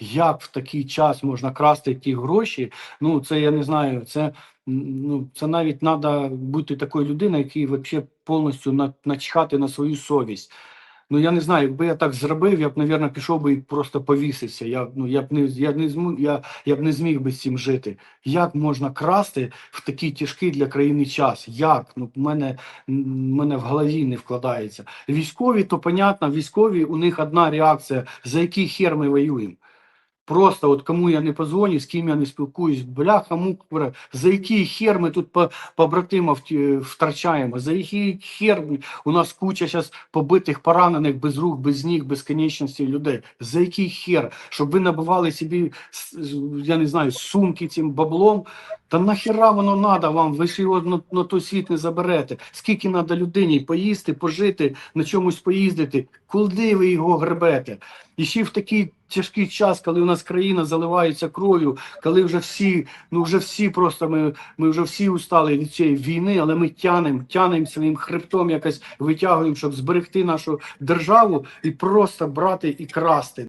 як в такий час можна красти ті гроші. Ну це я не знаю. Це ну це навіть треба бути такою людиною, який взагалі повністю на- начхати на свою совість. Ну я не знаю, якби я так зробив, я б, мабуть, пішов би і просто повісився. Я ну я б не я не зму, я, я б не зміг би з цим жити. Як можна красти в такий тяжкий для країни час? Як? Ну в мене мене в голові не вкладається. Військові, то понятно, військові у них одна реакція: за який хер ми воюємо. Просто от кому я не позвоню, з ким я не спілкуюсь, бляха мук, за який хер ми тут по, побратимів ті- втрачаємо, за який хер у нас куча зараз побитих, поранених, без рук, без ніг, без конечностей людей. За який хер? Щоб ви набивали собі, я не знаю, сумки цим баблом. Та нахіра воно надо вам? Ви ж його на, на той світ не заберете. Скільки треба людині поїсти, пожити, на чомусь поїздити? Куди ви його гребете? І ще в такий тяжкий час, коли у нас країна заливається кров'ю, коли вже всі, ну вже всі просто ми, ми вже всі устали від цієї війни, але ми тянемо, тянемо своїм хребтом якось витягуємо, щоб зберегти нашу державу і просто брати і красти.